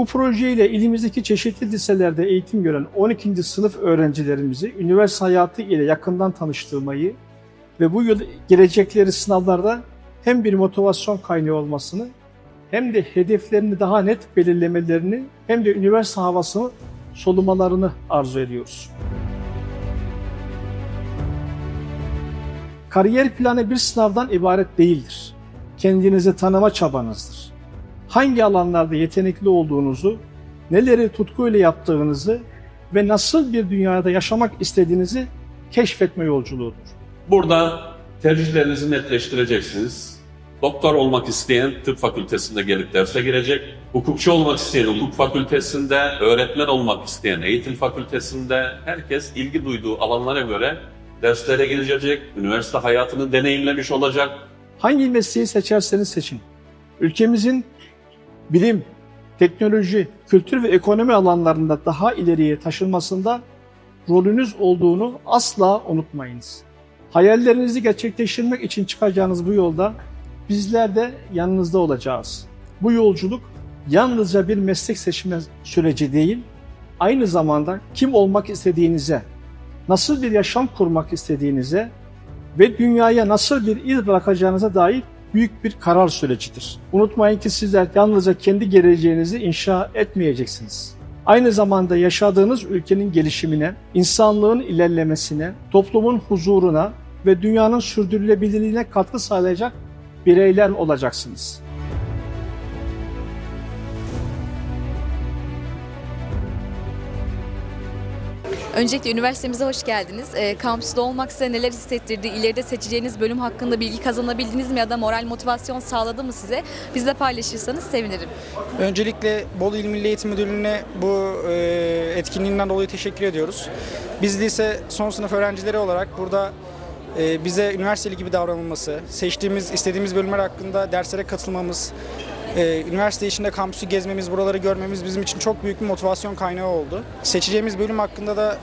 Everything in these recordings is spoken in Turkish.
Bu projeyle ilimizdeki çeşitli liselerde eğitim gören 12. sınıf öğrencilerimizi üniversite hayatı ile yakından tanıştırmayı ve bu yıl gelecekleri sınavlarda hem bir motivasyon kaynağı olmasını hem de hedeflerini daha net belirlemelerini hem de üniversite havasını solumalarını arzu ediyoruz. Kariyer planı bir sınavdan ibaret değildir. Kendinizi tanıma çabanızdır. Hangi alanlarda yetenekli olduğunuzu, neleri tutkuyla yaptığınızı ve nasıl bir dünyada yaşamak istediğinizi keşfetme yolculuğudur. Burada tercihlerinizi netleştireceksiniz. Doktor olmak isteyen tıp fakültesinde gelip derse girecek. Hukukçu olmak isteyen hukuk fakültesinde, öğretmen olmak isteyen eğitim fakültesinde herkes ilgi duyduğu alanlara göre derslere girecek, üniversite hayatını deneyimlemiş olacak. Hangi mesleği seçerseniz seçin. Ülkemizin bilim, teknoloji, kültür ve ekonomi alanlarında daha ileriye taşınmasında rolünüz olduğunu asla unutmayınız. Hayallerinizi gerçekleştirmek için çıkacağınız bu yolda bizler de yanınızda olacağız. Bu yolculuk yalnızca bir meslek seçme süreci değil, aynı zamanda kim olmak istediğinize, nasıl bir yaşam kurmak istediğinize ve dünyaya nasıl bir iz bırakacağınıza dair büyük bir karar sürecidir. Unutmayın ki sizler yalnızca kendi geleceğinizi inşa etmeyeceksiniz. Aynı zamanda yaşadığınız ülkenin gelişimine, insanlığın ilerlemesine, toplumun huzuruna ve dünyanın sürdürülebilirliğine katkı sağlayacak bireyler olacaksınız. Öncelikle üniversitemize hoş geldiniz. E, kampüste olmak size neler hissettirdi? İleride seçeceğiniz bölüm hakkında bilgi kazanabildiniz mi ya da moral motivasyon sağladı mı size? Bizle paylaşırsanız sevinirim. Öncelikle Bolu İl Milli Eğitim Müdürlüğü'ne bu e, etkinliğinden dolayı teşekkür ediyoruz. Biz lise son sınıf öğrencileri olarak burada e, bize üniversiteli gibi davranılması, seçtiğimiz, istediğimiz bölümler hakkında derslere katılmamız, e, üniversite içinde kampüsü gezmemiz, buraları görmemiz bizim için çok büyük bir motivasyon kaynağı oldu. Seçeceğimiz bölüm hakkında da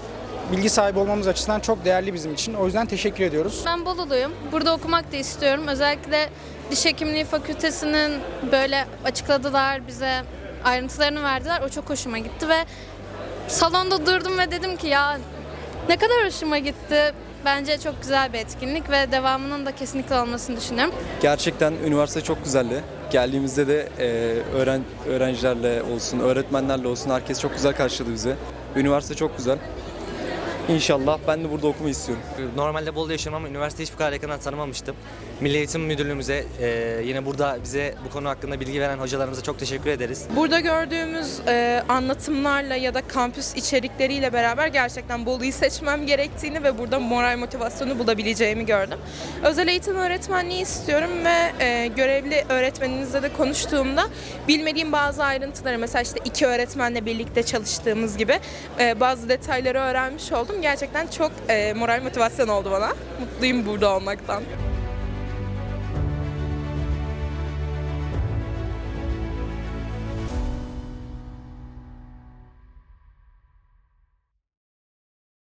bilgi sahibi olmamız açısından çok değerli bizim için. O yüzden teşekkür ediyoruz. Ben Bolulu'yum. Burada okumak da istiyorum. Özellikle diş hekimliği fakültesinin böyle açıkladılar bize ayrıntılarını verdiler. O çok hoşuma gitti ve salonda durdum ve dedim ki ya ne kadar hoşuma gitti. Bence çok güzel bir etkinlik ve devamının da kesinlikle olmasını düşünüyorum. Gerçekten üniversite çok güzeldi. Geldiğimizde de e, öğren öğrencilerle olsun, öğretmenlerle olsun herkes çok güzel karşıladı bizi. Üniversite çok güzel. İnşallah ben de burada okumayı istiyorum. Normalde Bolu'da yaşıyorum ama üniversiteyi hiç bu kadar yakından tanımamıştım. Milli Eğitim Müdürlüğümüze e, yine burada bize bu konu hakkında bilgi veren hocalarımıza çok teşekkür ederiz. Burada gördüğümüz e, anlatımlarla ya da kampüs içerikleriyle beraber gerçekten Bolu'yu seçmem gerektiğini ve burada moral motivasyonu bulabileceğimi gördüm. Özel eğitim öğretmenliği istiyorum ve e, görevli öğretmeninizle de konuştuğumda bilmediğim bazı ayrıntıları mesela işte iki öğretmenle birlikte çalıştığımız gibi e, bazı detayları öğrenmiş oldum. Gerçekten çok e, moral motivasyon oldu bana. Mutluyum burada olmaktan.